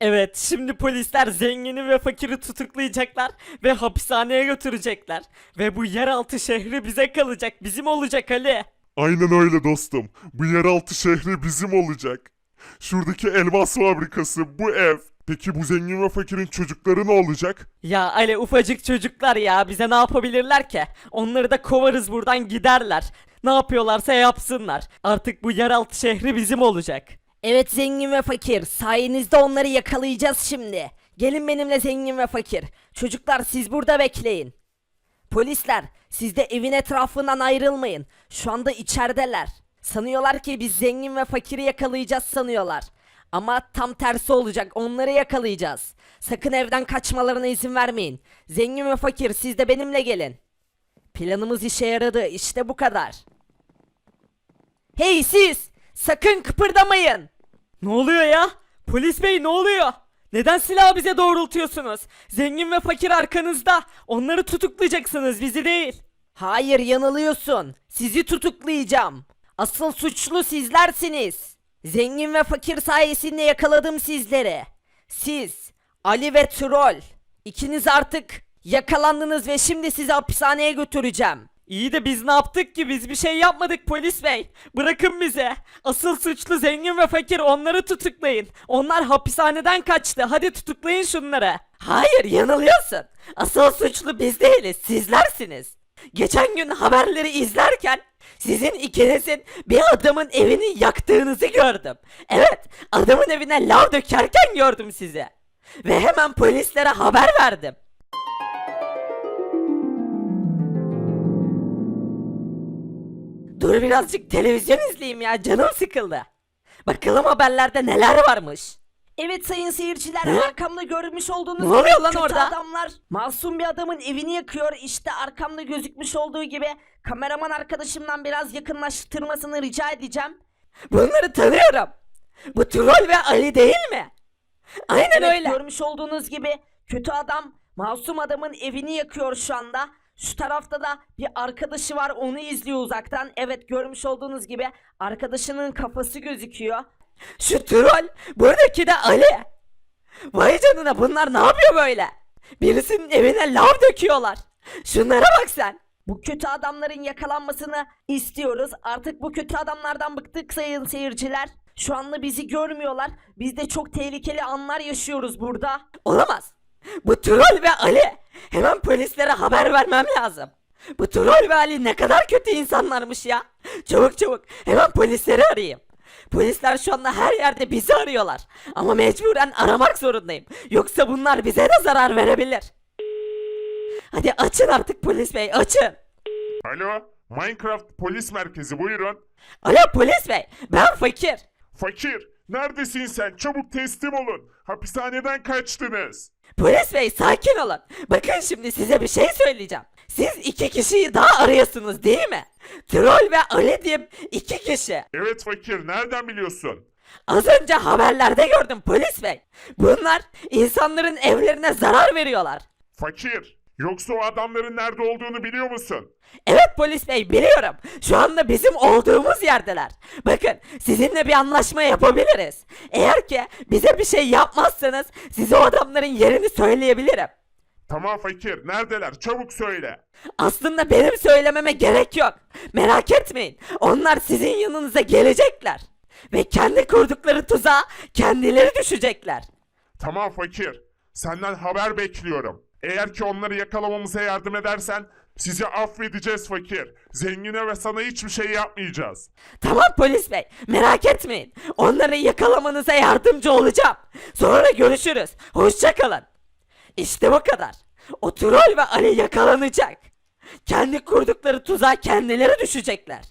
Evet, şimdi polisler zengini ve fakiri tutuklayacaklar ve hapishaneye götürecekler. Ve bu yeraltı şehri bize kalacak, bizim olacak Ali. Aynen öyle dostum. Bu yeraltı şehri bizim olacak. Şuradaki elmas fabrikası, bu ev. Peki bu zengin ve fakirin çocukları ne olacak? Ya Ali ufacık çocuklar ya bize ne yapabilirler ki? Onları da kovarız buradan giderler. Ne yapıyorlarsa yapsınlar. Artık bu yeraltı şehri bizim olacak. Evet zengin ve fakir. Sayenizde onları yakalayacağız şimdi. Gelin benimle zengin ve fakir. Çocuklar siz burada bekleyin. Polisler siz de evin etrafından ayrılmayın. Şu anda içerideler. Sanıyorlar ki biz zengin ve fakiri yakalayacağız sanıyorlar. Ama tam tersi olacak. Onları yakalayacağız. Sakın evden kaçmalarına izin vermeyin. Zengin ve fakir siz de benimle gelin. Planımız işe yaradı. İşte bu kadar. Hey siz! Sakın kıpırdamayın. Ne oluyor ya? Polis bey ne oluyor? Neden silahı bize doğrultuyorsunuz? Zengin ve fakir arkanızda. Onları tutuklayacaksınız bizi değil. Hayır yanılıyorsun. Sizi tutuklayacağım. Asıl suçlu sizlersiniz. Zengin ve fakir sayesinde yakaladım sizleri. Siz, Ali ve Troll. İkiniz artık yakalandınız ve şimdi sizi hapishaneye götüreceğim. İyi de biz ne yaptık ki? Biz bir şey yapmadık polis bey. Bırakın bizi. Asıl suçlu zengin ve fakir onları tutuklayın. Onlar hapishaneden kaçtı. Hadi tutuklayın şunları. Hayır yanılıyorsun. Asıl suçlu biz değiliz sizlersiniz. Geçen gün haberleri izlerken sizin ikinizin bir adamın evini yaktığınızı gördüm. Evet adamın evine lav dökerken gördüm sizi. Ve hemen polislere haber verdim. Dur birazcık televizyon izleyeyim ya canım sıkıldı. Bakalım haberlerde neler varmış. Evet sayın seyirciler arkamda görmüş olduğunuz Ne oluyor lan kötü orada? adamlar masum bir adamın evini yakıyor. İşte arkamda gözükmüş olduğu gibi kameraman arkadaşımdan biraz yakınlaştırmasını rica edeceğim. Bunları tanıyorum. Bu troll ve Ali değil mi? Aynen öyle. Görmüş olduğunuz gibi kötü adam masum adamın evini yakıyor şu anda. Şu tarafta da bir arkadaşı var onu izliyor uzaktan. Evet görmüş olduğunuz gibi arkadaşının kafası gözüküyor. Şu troll buradaki de Ali. Vay canına bunlar ne yapıyor böyle? Birisinin evine lav döküyorlar. Şunlara bak sen. Bu kötü adamların yakalanmasını istiyoruz. Artık bu kötü adamlardan bıktık sayın seyirciler. Şu anda bizi görmüyorlar. Biz de çok tehlikeli anlar yaşıyoruz burada. Olamaz. Bu troll ve Ali. Hemen polislere haber vermem lazım. Bu troll ve Ali ne kadar kötü insanlarmış ya. Çabuk çabuk hemen polisleri arayayım. Polisler şu anda her yerde bizi arıyorlar. Ama mecburen aramak zorundayım. Yoksa bunlar bize de zarar verebilir. Hadi açın artık polis bey açın. Alo, Minecraft Polis Merkezi buyurun. Alo polis bey ben fakir. Fakir, neredesin sen? Çabuk teslim olun. Hapishaneden kaçtınız. Polis bey sakin olun. Bakın şimdi size bir şey söyleyeceğim. Siz iki kişiyi daha arıyorsunuz değil mi? Troll ve Ali diye iki kişi. Evet fakir, nereden biliyorsun? Az önce haberlerde gördüm polis bey. Bunlar insanların evlerine zarar veriyorlar. Fakir, yoksa o adamların nerede olduğunu biliyor musun? Evet polis bey biliyorum. Şu anda bizim olduğumuz yerdeler. Bakın sizinle bir anlaşma yapabiliriz. Eğer ki bize bir şey yapmazsanız size o adamların yerini söyleyebilirim. Tamam fakir, neredeler? Çabuk söyle. Aslında benim söylememe gerek yok. Merak etmeyin. Onlar sizin yanınıza gelecekler. Ve kendi kurdukları tuzağa kendileri düşecekler. Tamam fakir, senden haber bekliyorum. Eğer ki onları yakalamamıza yardım edersen sizi affedeceğiz fakir. Zengine ve sana hiçbir şey yapmayacağız. Tamam polis bey merak etmeyin. Onları yakalamanıza yardımcı olacağım. Sonra görüşürüz. Hoşça kalın. İşte bu kadar. O troll ve Ali yakalanacak. Kendi kurdukları tuzağa kendileri düşecekler.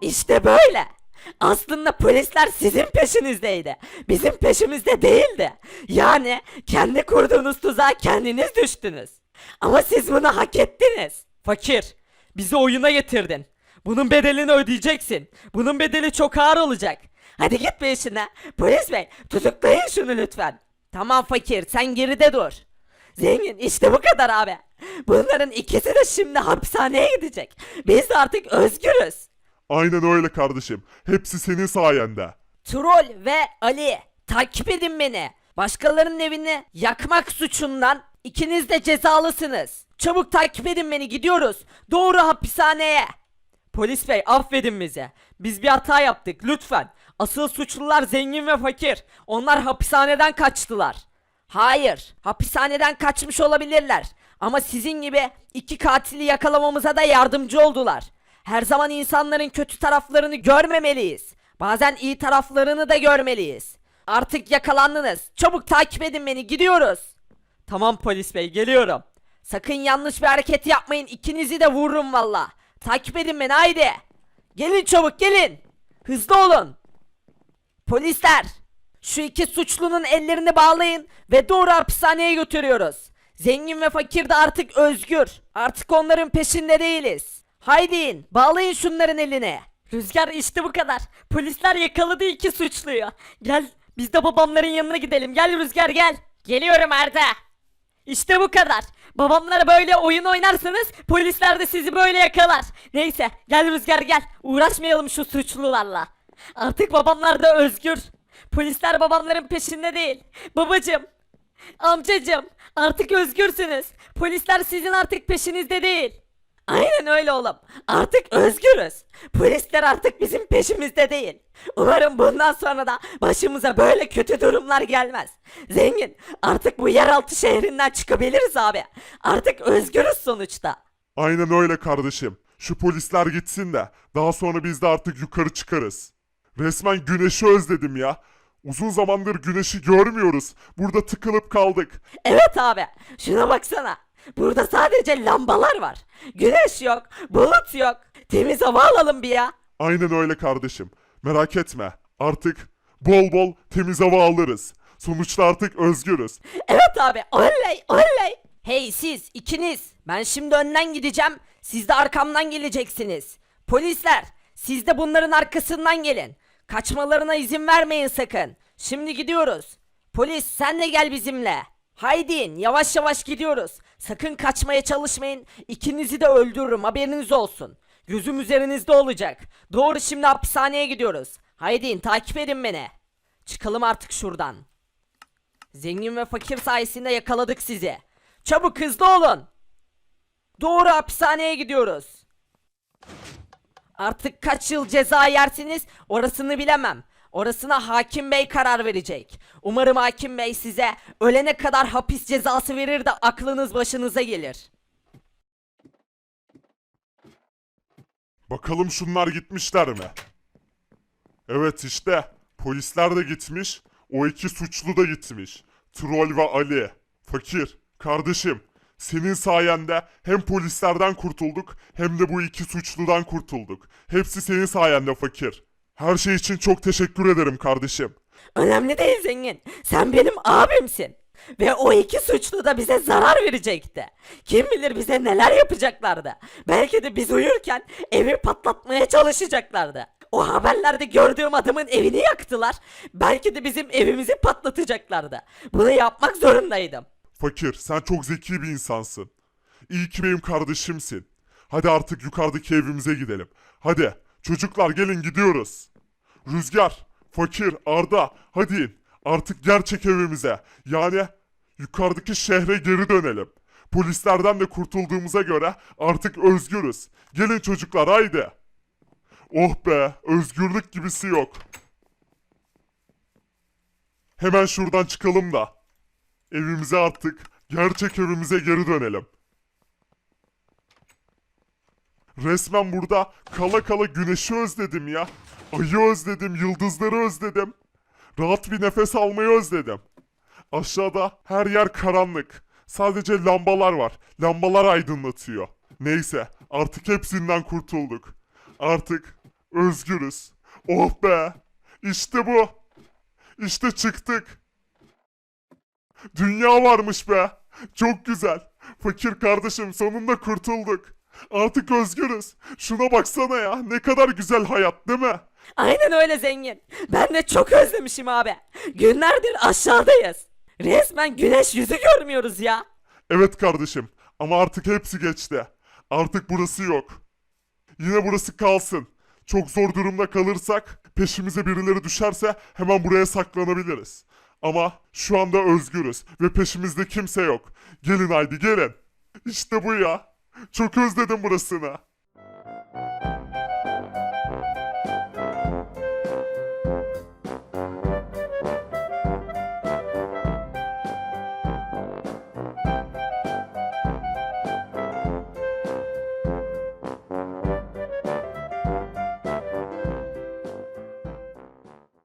İşte böyle. Aslında polisler sizin peşinizdeydi. Bizim peşimizde değildi. Yani kendi kurduğunuz tuzağa kendiniz düştünüz. Ama siz bunu hak ettiniz. Fakir, bizi oyuna getirdin. Bunun bedelini ödeyeceksin. Bunun bedeli çok ağır olacak. Hadi git be işine. Polis bey tutuklayın şunu lütfen. Tamam fakir sen geride dur. Zengin işte bu kadar abi. Bunların ikisi de şimdi hapishaneye gidecek. Biz artık özgürüz. Aynen öyle kardeşim. Hepsi senin sayende. Troll ve Ali takip edin beni. Başkalarının evini yakmak suçundan ikiniz de cezalısınız. Çabuk takip edin beni gidiyoruz. Doğru hapishaneye. Polis bey affedin bizi. Biz bir hata yaptık lütfen. Asıl suçlular zengin ve fakir. Onlar hapishaneden kaçtılar. Hayır, hapishaneden kaçmış olabilirler. Ama sizin gibi iki katili yakalamamıza da yardımcı oldular. Her zaman insanların kötü taraflarını görmemeliyiz. Bazen iyi taraflarını da görmeliyiz. Artık yakalandınız. Çabuk takip edin beni. Gidiyoruz. Tamam polis bey geliyorum. Sakın yanlış bir hareket yapmayın. İkinizi de vururum valla. Takip edin beni haydi. Gelin çabuk gelin. Hızlı olun. Polisler. Şu iki suçlunun ellerini bağlayın ve doğru hapishaneye götürüyoruz. Zengin ve fakir de artık özgür. Artık onların peşinde değiliz. Haydi in, bağlayın şunların elini. Rüzgar işte bu kadar. Polisler yakaladı iki suçluyu. Gel biz de babamların yanına gidelim. Gel Rüzgar gel. Geliyorum Arda. İşte bu kadar. Babamlara böyle oyun oynarsanız polisler de sizi böyle yakalar. Neyse gel Rüzgar gel. Uğraşmayalım şu suçlularla. Artık babamlar da özgür. Polisler babamların peşinde değil. Babacım, amcacım artık özgürsünüz. Polisler sizin artık peşinizde değil. Aynen öyle oğlum. Artık özgürüz. Polisler artık bizim peşimizde değil. Umarım bundan sonra da başımıza böyle kötü durumlar gelmez. Zengin, artık bu yeraltı şehrinden çıkabiliriz abi. Artık özgürüz sonuçta. Aynen öyle kardeşim. Şu polisler gitsin de daha sonra biz de artık yukarı çıkarız. Resmen güneşi özledim ya. Uzun zamandır güneşi görmüyoruz. Burada tıkılıp kaldık. Evet abi, şuna baksana. Burada sadece lambalar var. Güneş yok, bulut yok. Temiz hava alalım bir ya. Aynen öyle kardeşim. Merak etme. Artık bol bol temiz hava alırız. Sonuçta artık özgürüz. Evet abi, oley oley. Hey siz ikiniz. Ben şimdi önden gideceğim. Siz de arkamdan geleceksiniz. Polisler siz de bunların arkasından gelin. Kaçmalarına izin vermeyin sakın. Şimdi gidiyoruz. Polis sen de gel bizimle. Haydi in, yavaş yavaş gidiyoruz. Sakın kaçmaya çalışmayın. İkinizi de öldürürüm haberiniz olsun. Gözüm üzerinizde olacak. Doğru şimdi hapishaneye gidiyoruz. Haydi in, takip edin beni. Çıkalım artık şuradan. Zengin ve fakir sayesinde yakaladık sizi. Çabuk hızlı olun. Doğru hapishaneye gidiyoruz. Artık kaç yıl ceza yersiniz orasını bilemem. Orasına hakim bey karar verecek. Umarım hakim bey size ölene kadar hapis cezası verir de aklınız başınıza gelir. Bakalım şunlar gitmişler mi? Evet işte. Polisler de gitmiş. O iki suçlu da gitmiş. Troll ve Ali. Fakir. Kardeşim. Senin sayende hem polislerden kurtulduk hem de bu iki suçludan kurtulduk. Hepsi senin sayende fakir. Her şey için çok teşekkür ederim kardeşim. Önemli değil zengin. Sen benim abimsin. Ve o iki suçlu da bize zarar verecekti. Kim bilir bize neler yapacaklardı. Belki de biz uyurken evi patlatmaya çalışacaklardı. O haberlerde gördüğüm adamın evini yaktılar. Belki de bizim evimizi patlatacaklardı. Bunu yapmak zorundaydım. Fakir, sen çok zeki bir insansın. İyi ki benim kardeşimsin. Hadi artık yukarıdaki evimize gidelim. Hadi, çocuklar gelin gidiyoruz. Rüzgar, Fakir, Arda, hadi. Artık gerçek evimize, yani yukarıdaki şehre geri dönelim. Polislerden de kurtulduğumuza göre artık özgürüz. Gelin çocuklar haydi. Oh be, özgürlük gibisi yok. Hemen şuradan çıkalım da. Evimize artık, gerçek evimize geri dönelim. Resmen burada kala kala güneşi özledim ya. Ayı özledim, yıldızları özledim. Rahat bir nefes almayı özledim. Aşağıda her yer karanlık. Sadece lambalar var. Lambalar aydınlatıyor. Neyse, artık hepsinden kurtulduk. Artık özgürüz. Oh be! İşte bu. İşte çıktık. Dünya varmış be. Çok güzel. Fakir kardeşim sonunda kurtulduk. Artık özgürüz. Şuna baksana ya. Ne kadar güzel hayat değil mi? Aynen öyle zengin. Ben de çok özlemişim abi. Günlerdir aşağıdayız. Resmen güneş yüzü görmüyoruz ya. Evet kardeşim. Ama artık hepsi geçti. Artık burası yok. Yine burası kalsın. Çok zor durumda kalırsak, peşimize birileri düşerse hemen buraya saklanabiliriz. Ama şu anda özgürüz ve peşimizde kimse yok. Gelin haydi gelin. İşte bu ya. Çok özledim burasını.